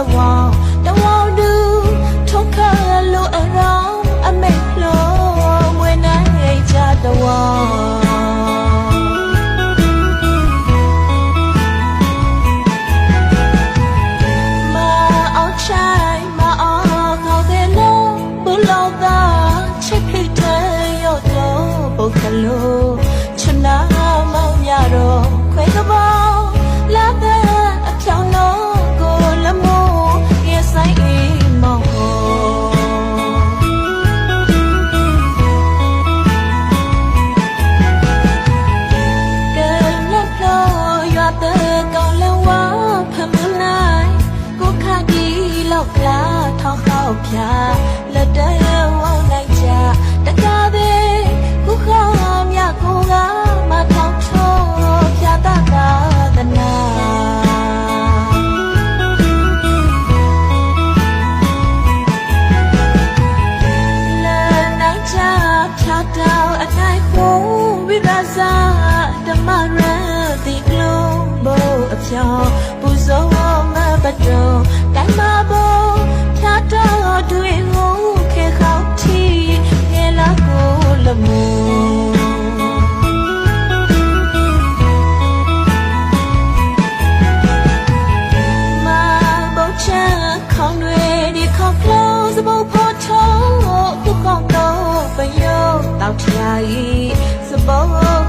the wall. ကြလက်တန်းဝောင်းလိုက်ကြတကားပဲခုခါမြကိုကမထောင်ချောပြတာသာသနာတော့အတိုင်းကိုဝိပါစာဓမ္မရတိကလုံးဘောအဖြောပူဇော်မပတုတိုင်းမ close about portal, go.